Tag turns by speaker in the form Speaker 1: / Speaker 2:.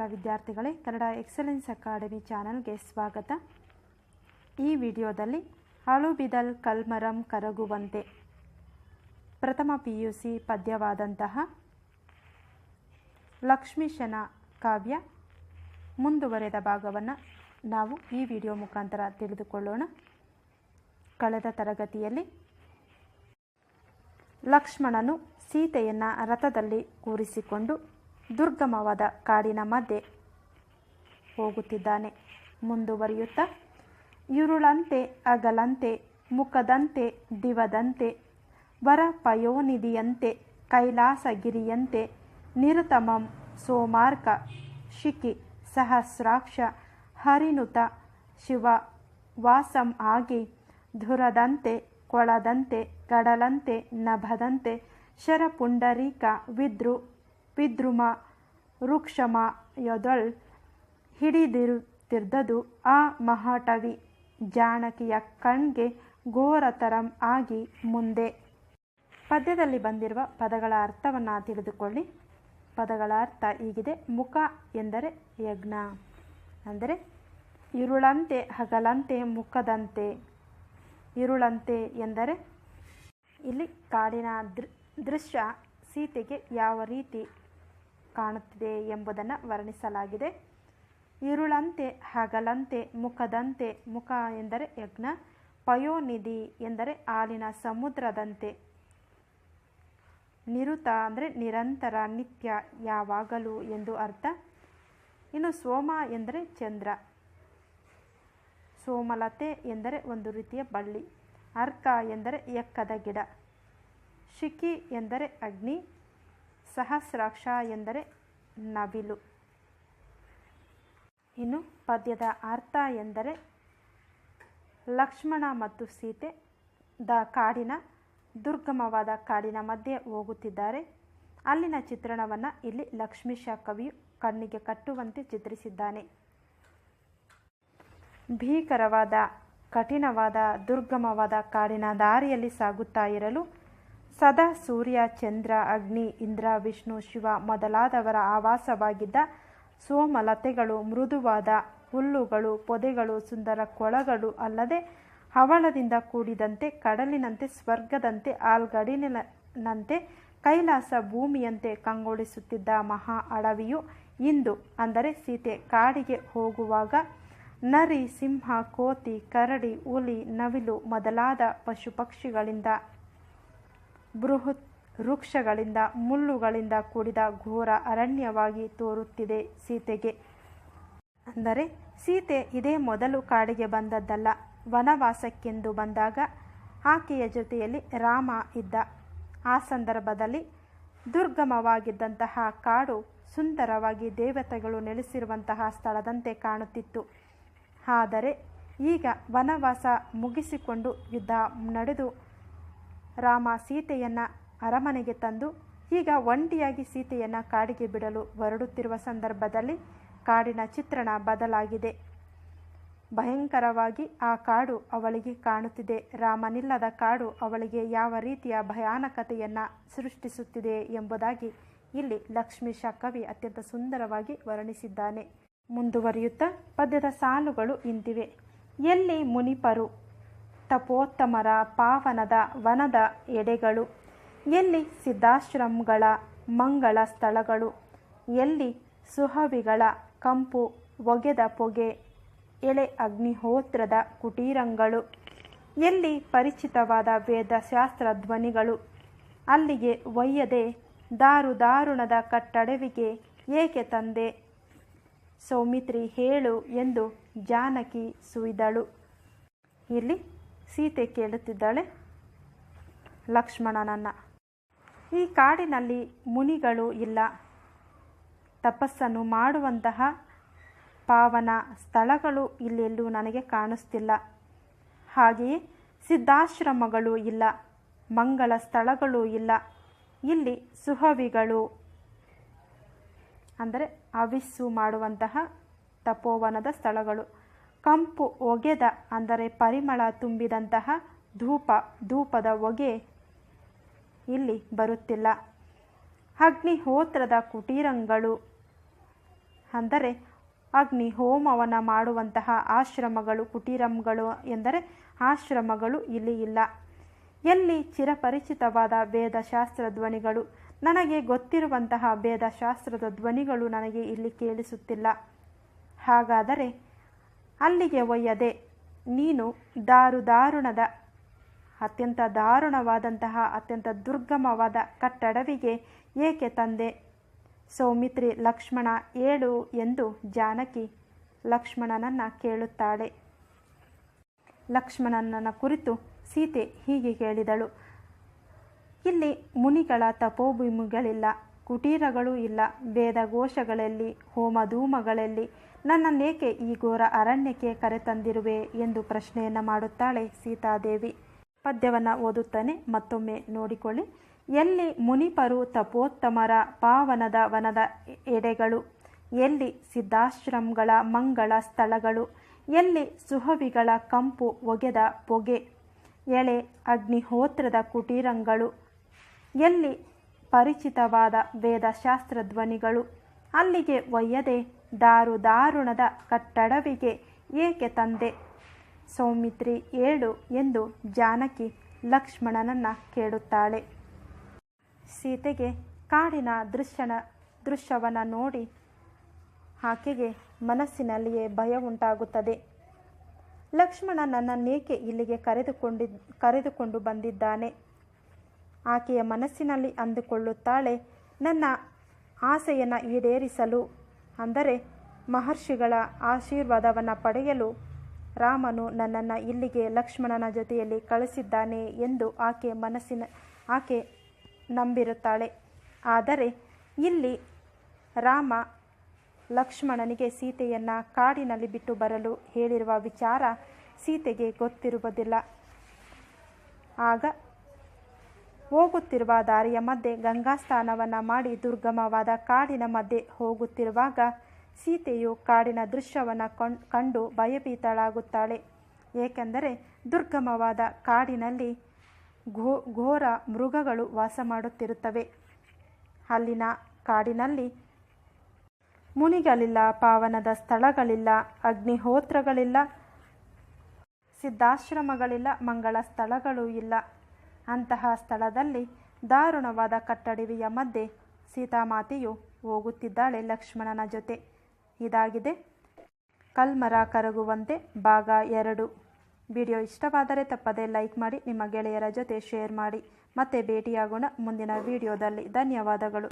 Speaker 1: ನಮಸ್ಕಾರ ವಿದ್ಯಾರ್ಥಿಗಳೇ, Kannada excellence academy ಚಾನಲ್ಗೆ ಸ್ವಾಗತ. ಈ ವಿಡಿಯೋದಲ್ಲಿ ಹಾಳುಬಿದಲ್ ಕಲ್ಮರಂ ಕರಗುವಂತೆ ಪ್ರಥಮ ಪಿ ಯು ಸಿ ಪದ್ಯವಾದಂತಹ ಲಕ್ಷ್ಮೀಶನ ಕಾವ್ಯ ಮುಂದುವರೆದ ಭಾಗವನ್ನು ನಾವು ಈ ವಿಡಿಯೋ ಮುಖಾಂತರ ತಿಳಿದುಕೊಳ್ಳೋಣ. ಕಳೆದ ತರಗತಿಯಲ್ಲಿ ಲಕ್ಷ್ಮಣನು ಸೀತೆಯನ್ನು ರಥದಲ್ಲಿ ಕೂರಿಸಿಕೊಂಡು ದುರ್ಗಮವಾದ ಕಾಡಿನ ಮಧ್ಯೆ ಹೋಗುತ್ತಿದ್ದಾನೆ. ಮುಂದುವರಿಯುತ್ತಾ, ಇರುಳಂತೆ, ಅಗಲಂತೆ, ಮುಖದಂತೆ, ದಿವದಂತೆ ವರ ಪಯೋನಿಧಿಯಂತೆ ಕೈಲಾಸಗಿರಿಯಂತೆ, ನಿರುತಮಂ ಸೋಮಾರ್ಕ, ಶಿಖಿ, ಸಹಸ್ರಾಕ್ಷ, ಹರಿನುತ, ಶಿವ, ವಾಸಂ ಆಗಿ, ಧುರದಂತೆ, ಕೊಳದಂತೆ, ಕಡಲಂತೆ, ನಭದಂತೆ, ಶರಪುಂಡರೀಕ, ವಿದ್ರು, ವಿದ್ರುಮ ವೃಕ್ಷಮ ಯೊದೊಳ್ ಹಿಡಿದಿರುತ್ತಿದ್ದದು ಆ ಮಹಾಟವಿ. ಜಾನಕಿಯ ಕಣ್ಗೆ ಘೋರತರಂ ಆಗಿ ಮುಂದೆ. ಪದ್ಯದಲ್ಲಿ ಬಂದಿರುವ ಪದಗಳ ಅರ್ಥವನ್ನು ತಿಳಿದುಕೊಳ್ಳಿ. ಪದಗಳ ಅರ್ಥ ಹೀಗಿದೆ. ಮುಖ ಎಂದರೆ ಯಜ್ಞ. ಅಂದರೆ ಇರುಳಂತೆ ಹಗಲಂತೆ ಮುಖದಂತೆ. ಇರುಳಂತೆ ಎಂದರೆ ಇಲ್ಲಿ ಕಾಡಿನ ದೃ, ದೃಶ್ಯ ಸೀತೆಗೆ ಯಾವ ರೀತಿ ಕಾಣುತ್ತಿದೆ ಎಂಬುದನ್ನು ವರ್ಣಿಸಲಾಗಿದೆ. ಇರುಳಂತೆ, ಹಗಲಂತೆ, ಮುಖದಂತೆ, ಮುಖ ಎಂದರೆ ಯಜ್ಞ, ಪಯೋನಿಧಿ ಎಂದರೆ ಹಾಲಿನ ಸಮುದ್ರದಂತೆ. ನಿರುತ ಅಂದರೆ ನಿರಂತರ, ನಿತ್ಯ, ಯಾವಾಗಲೂ ಎಂದು ಅರ್ಥ. ಇನ್ನು ಸೋಮ ಎಂದರೆ ಚಂದ್ರ. ಸೋಮಲತೆ ಎಂದರೆ ಒಂದು ರೀತಿಯ ಬಳ್ಳಿ. ಅರ್ಕ ಎಂದರೆ ಎಕ್ಕದ ಗಿಡ. ಶಿಖಿ ಎಂದರೆ ಅಗ್ನಿ. ಸಹಸ್ರಾಕ್ಷ ಎಂದರೆ ನವಿಲು. ಇನ್ನು ಪದ್ಯದ ಅರ್ಥ ಎಂದರೆ ಲಕ್ಷ್ಮಣ ಮತ್ತು ಸೀತೆ ದ ಕಾಡಿನ, ದುರ್ಗಮವಾದ ಕಾಡಿನ ಮಧ್ಯೆ ಹೋಗುತ್ತಿದ್ದಾರೆ. ಅಲ್ಲಿನ ಚಿತ್ರಣವನ್ನು ಇಲ್ಲಿ ಲಕ್ಷ್ಮೀಶ ಕವಿಯು ಕಣ್ಣಿಗೆ ಕಟ್ಟುವಂತೆ ಚಿತ್ರಿಸಿದ್ದಾನೆ. ಭೀಕರವಾದ, ಕಠಿಣವಾದ, ದುರ್ಗಮವಾದ ಕಾಡಿನ ದಾರಿಯಲ್ಲಿ ಸಾಗುತ್ತಾ ಇರಲು ಸದಾ ಸೂರ್ಯ, ಚಂದ್ರ, ಅಗ್ನಿ, ಇಂದ್ರ, ವಿಷ್ಣು, ಶಿವ ಮೊದಲಾದವರ ಆವಾಸವಾಗಿದ್ದ ಸೋಮಲತೆಗಳು, ಮೃದುವಾದ ಹುಲ್ಲುಗಳು, ಪೊದೆಗಳು, ಸುಂದರ ಕೊಳಗಳು ಅಲ್ಲದೆ ಹವಳದಿಂದ ಕೂಡಿದಂತೆ, ಕಡಲಿನಂತೆ, ಸ್ವರ್ಗದಂತೆ, ಆಲ್ಗಡಿನಂತೆ, ಕೈಲಾಸ ಭೂಮಿಯಂತೆ ಕಂಗೊಳಿಸುತ್ತಿದ್ದ ಮಹಾ ಅಡವಿಯು ಇಂದು, ಅಂದರೆ ಸೀತೆ ಕಾಡಿಗೆ ಹೋಗುವಾಗ, ನರಿ, ಸಿಂಹ, ಕೋತಿ, ಕರಡಿ, ಹುಲಿ, ನವಿಲು ಮೊದಲಾದ ಪಶು ಪಕ್ಷಿಗಳಿಂದ ಬೃಹತ್ ವೃಕ್ಷಗಳಿಂದ, ಮುಳ್ಳುಗಳಿಂದ ಕೂಡಿದ ಘೋರ ಅರಣ್ಯವಾಗಿ ತೋರುತ್ತಿದೆ ಸೀತೆಗೆ. ಅಂದರೆ, ಸೀತೆ ಇದೇ ಮೊದಲು ಕಾಡಿಗೆ ಬಂದದ್ದಲ್ಲ. ವನವಾಸಕ್ಕೆಂದು ಬಂದಾಗ ಆಕೆಯ ಜೊತೆಯಲ್ಲಿ ರಾಮ ಇದ್ದ. ಆ ಸಂದರ್ಭದಲ್ಲಿ ದುರ್ಗಮವಾಗಿದ್ದಂತಹ ಕಾಡು ಸುಂದರವಾಗಿ ದೇವತೆಗಳು ನೆಲೆಸಿರುವಂತಹ ಸ್ಥಳದಂತೆ ಕಾಣುತ್ತಿತ್ತು. ಆದರೆ, ಈಗ ವನವಾಸ ಮುಗಿಸಿಕೊಂಡು ಯುದ್ಧ ನಡೆದು ರಾಮ ಸೀತೆಯನ್ನು ಅರಮನೆಗೆ ತಂದು, ಈಗ ಒಂಟಿಯಾಗಿ ಸೀತೆಯನ್ನು ಕಾಡಿಗೆ ಬಿಡಲು ಹೊರಡುತ್ತಿರುವ ಸಂದರ್ಭದಲ್ಲಿ ಕಾಡಿನ ಚಿತ್ರಣ ಬದಲಾಗಿದೆ. ಭಯಂಕರವಾಗಿ ಆ ಕಾಡು ಅವಳಿಗೆ ಕಾಣುತ್ತಿದೆ. ರಾಮನಿಲ್ಲದ ಕಾಡು ಅವಳಿಗೆ ಯಾವ ರೀತಿಯ ಭಯಾನಕತೆಯನ್ನು ಸೃಷ್ಟಿಸುತ್ತಿದೆ ಎಂಬುದಾಗಿ ಇಲ್ಲಿ ಲಕ್ಷ್ಮೀಶ ಕವಿ ಅತ್ಯಂತ ಸುಂದರವಾಗಿ ವರ್ಣಿಸಿದ್ದಾನೆ. ಮುಂದುವರಿಯುತ್ತಾ ಪದ್ಯದ ಸಾಲುಗಳು ಇಂತಿವೆ. ಎಲ್ಲಿ ಮುನಿಪರು ತಪೋತ್ತಮರ ಪಾವನದ ವನದ ಎಡೆಗಳು. ಎಲ್ಲಿ ಸಿದ್ಧಾಶ್ರಮಗಳ ಮಂಗಳ ಸ್ಥಳಗಳು. ಎಲ್ಲಿ ಸುಹವಿಗಳ ಕಂಪು ಒಗೆದ ಪೊಗೆ. ಎಳೆ ಅಗ್ನಿಹೋತ್ರದ ಕುಟೀರಂಗಳು. ಎಲ್ಲಿ ಪರಿಚಿತವಾದ ವೇದಶಾಸ್ತ್ರ ಧ್ವನಿಗಳು. ಅಲ್ಲಿಗೆ ಒಯ್ಯದೆ ದಾರು ದಾರುಣದ ಕಟ್ಟಡವಿಗೆ ಏಕೆ ತಂದೆ. ಸೌಮಿತ್ರಿ ಹೇಳು ಎಂದು ಜಾನಕಿ ಸುಯ್ದಳು. ಇಲ್ಲಿ ಸೀತೆ ಕೇಳುತ್ತಿದ್ದಾಳೆ ಲಕ್ಷ್ಮಣನನ್ನ ಈ ಕಾಡಿನಲ್ಲಿ ಮುನಿಗಳು ಇಲ್ಲ. ತಪಸ್ಸನ್ನು ಮಾಡುವಂತಹ ಪಾವನ ಸ್ಥಳಗಳು ಇಲ್ಲೆಲ್ಲೂ ನನಗೆ ಕಾಣಿಸ್ತಿಲ್ಲ. ಹಾಗೆಯೇ ಸಿದ್ಧಾಶ್ರಮಗಳು ಇಲ್ಲ, ಮಂಗಳ ಸ್ಥಳಗಳು ಇಲ್ಲ. ಇಲ್ಲಿ ಸುಹವಿಗಳು, ಅಂದರೆ ಅವಿಸ್ಸು ಮಾಡುವಂತಹ ತಪೋವನದ ಸ್ಥಳಗಳು. ಕಂಪು ಒಗೆದ, ಅಂದರೆ ಪರಿಮಳ ತುಂಬಿದಂತಹ ಧೂಪ, ಧೂಪದ ಹೊಗೆ ಇಲ್ಲಿ ಬರುತ್ತಿಲ್ಲ. ಅಗ್ನಿಹೋತ್ರದ ಕುಟೀರಂಗಳು, ಅಂದರೆ ಅಗ್ನಿ ಹೋಮವನ್ನು ಮಾಡುವಂತಹ ಆಶ್ರಮಗಳು, ಕುಟೀರಂಗಳು ಎಂದರೆ ಆಶ್ರಮಗಳು ಇಲ್ಲಿ ಇಲ್ಲ. ಎಲ್ಲಿ ಚಿರಪರಿಚಿತವಾದ ವೇದಶಾಸ್ತ್ರ ಧ್ವನಿಗಳು, ನನಗೆ ಗೊತ್ತಿರುವಂತಹ ವೇದಶಾಸ್ತ್ರದ ಧ್ವನಿಗಳು ನನಗೆ ಇಲ್ಲಿ ಕೇಳಿಸುತ್ತಿಲ್ಲ. ಹಾಗಾದರೆ ಅಲ್ಲಿಗೆ ಒಯ್ಯದೆ, ನೀನು ದಾರು ದಾರುಣದ, ಅತ್ಯಂತ ದಾರುಣವಾದಂತಹ, ಅತ್ಯಂತ ದುರ್ಗಮವಾದ ಕಟ್ಟಡವಿಗೆ ಏಕೆ ತಂದೆ? ಸೌಮಿತ್ರಿ ಲಕ್ಷ್ಮಣ ಏಳು ಎಂದು ಜಾನಕಿ ಲಕ್ಷ್ಮಣನನ್ನು ಕೇಳುತ್ತಾಳೆ. ಲಕ್ಷ್ಮಣನನ್ನ ಕುರಿತು ಸೀತೆ ಹೀಗೆ ಕೇಳಿದಳು. ಇಲ್ಲಿ ಮುನಿಗಳ ತಪೋಭೂಮಿಗಳಿಲ್ಲ, ಕುಟೀರಗಳೂ ಇಲ್ಲ, ವೇದಘೋಷಗಳಲ್ಲಿ, ಹೋಮಧೂಮಗಳಲ್ಲಿ ನನ್ನನ್ನೇಕೆ ಈ ಘೋರ ಅರಣ್ಯಕ್ಕೆ ಕರೆತಂದಿರುವೆ ಎಂದು ಪ್ರಶ್ನೆಯನ್ನು ಮಾಡುತ್ತಾಳೆ ಸೀತಾದೇವಿ. ಪದ್ಯವನ್ನು ಓದುತ್ತಾನೆ ಮತ್ತೊಮ್ಮೆ ನೋಡಿಕೊಳ್ಳಿ. ಎಲ್ಲಿ ಮುನಿಪರು ತಪೋತ್ತಮರ ಪಾವನದ ವನದ ಎಡೆಗಳು, ಎಲ್ಲಿ ಸಿದ್ಧಾಶ್ರಮಗಳ ಮಂಗಳ ಸ್ಥಳಗಳು, ಎಲ್ಲಿ ಸುಹವಿಗಳ ಕಂಪು ಒಗೆದ ಪೊಗೆ, ಎಳೆ ಅಗ್ನಿಹೋತ್ರದ ಕುಟೀರಂಗಳು, ಎಲ್ಲಿ ಪರಿಚಿತವಾದ ವೇದಶಾಸ್ತ್ರ ಧ್ವನಿಗಳು ಅಲ್ಲಿಗೆ ಒಯ್ಯದೆ ದಾರು ದಾರುಣದ ಕಟ್ಟಡವಿಗೆ ಏಕೆ ತಂದೆ? ಸೌಮಿತ್ರಿ ಏಳು ಎಂದು ಜಾನಕಿ ಲಕ್ಷ್ಮಣನನ್ನ ಕೇಳುತ್ತಾಳೆ. ಸೀತೆಗೆ ಕಾಡಿನ ದೃಶ್ಯನ, ದೃಶ್ಯವನ್ನು ನೋಡಿ ಆಕೆಗೆ ಮನಸ್ಸಿನಲ್ಲಿಯೇ ಭಯ ಉಂಟಾಗುತ್ತದೆ. ಲಕ್ಷ್ಮಣ ನನ್ನನ್ನೇಕೆ ಇಲ್ಲಿಗೆ ಕರೆದುಕೊಂಡಿ, ಕರೆದುಕೊಂಡು ಬಂದಿದ್ದಾನೆ. ಆಕೆಯ ಮನಸ್ಸಿನಲ್ಲಿ ಅಂದುಕೊಳ್ಳುತ್ತಾಳೆ, ನನ್ನ ಆಸೆಯನ್ನು ಈಡೇರಿಸಲು ಅಂದರೆ ಮಹರ್ಷಿಗಳ ಆಶೀರ್ವಾದವನ್ನು ಪಡೆಯಲು ರಾಮನು ನನ್ನನ್ನು ಇಲ್ಲಿಗೆ ಲಕ್ಷ್ಮಣನ ಜೊತೆಯಲ್ಲಿ ಕಳಿಸಿದ್ದಾನೆ ಎಂದು ಆಕೆ ಮನಸ್ಸಿನ, ಆಕೆ ನಂಬಿರುತ್ತಾಳೆ. ಆದರೆ ಇಲ್ಲಿ ರಾಮ ಲಕ್ಷ್ಮಣನಿಗೆ ಸೀತೆಯನ್ನು ಕಾಡಿನಲ್ಲಿ ಬಿಟ್ಟು ಬರಲು ಹೇಳಿರುವ ವಿಚಾರ ಸೀತೆಗೆ ಗೊತ್ತಿರುವುದಿಲ್ಲ. ಆಗ ಹೋಗುತ್ತಿರುವ ದಾರಿಯ ಮಧ್ಯೆ ಗಂಗಾ ಸ್ನಾನವನ್ನು ಮಾಡಿ ದುರ್ಗಮವಾದ ಕಾಡಿನ ಮಧ್ಯೆ ಹೋಗುತ್ತಿರುವಾಗ ಸೀತೆಯು ಕಾಡಿನ ದೃಶ್ಯವನ್ನು ಕಂಡು ಭಯಭೀತಳಾಗುತ್ತಾಳೆ. ಏಕೆಂದರೆ ದುರ್ಗಮವಾದ ಕಾಡಿನಲ್ಲಿ ಘೋ, ಘೋರ ಮೃಗಗಳು ವಾಸ ಮಾಡುತ್ತಿರುತ್ತವೆ. ಅಲ್ಲಿನ ಕಾಡಿನಲ್ಲಿ ಮುನಿಗಳಿಲ್ಲ, ಪಾವನದ ಸ್ಥಳಗಳಿಲ್ಲ, ಅಗ್ನಿಹೋತ್ರಗಳಿಲ್ಲ, ಸಿದ್ಧಾಶ್ರಮಗಳಿಲ್ಲ, ಮಂಗಳ ಸ್ಥಳಗಳೂ ಇಲ್ಲ. ಅಂತಹ ಸ್ಥಳದಲ್ಲಿ ದಾರುಣವಾದ ಕಟ್ಟಡವಿಯ ಮಧ್ಯೆ ಸೀತಾಮಾತೆಯು ಹೋಗುತ್ತಿದ್ದಾಳೆ ಲಕ್ಷ್ಮಣನ ಜೊತೆ. ಇದಾಗಿದೆ. ಕಲ್ಮರ ಕರಗುವಂತೆ ಭಾಗ ಎರಡು. ವಿಡಿಯೋ ಇಷ್ಟವಾದರೆ ತಪ್ಪದೇ ಲೈಕ್ ಮಾಡಿ, ನಿಮ್ಮ ಗೆಳೆಯರ ಜೊತೆ ಶೇರ್ ಮಾಡಿ. ಮತ್ತೆ ಭೇಟಿಯಾಗೋಣ ಮುಂದಿನ ವಿಡಿಯೋದಲ್ಲಿ. ಧನ್ಯವಾದಗಳು.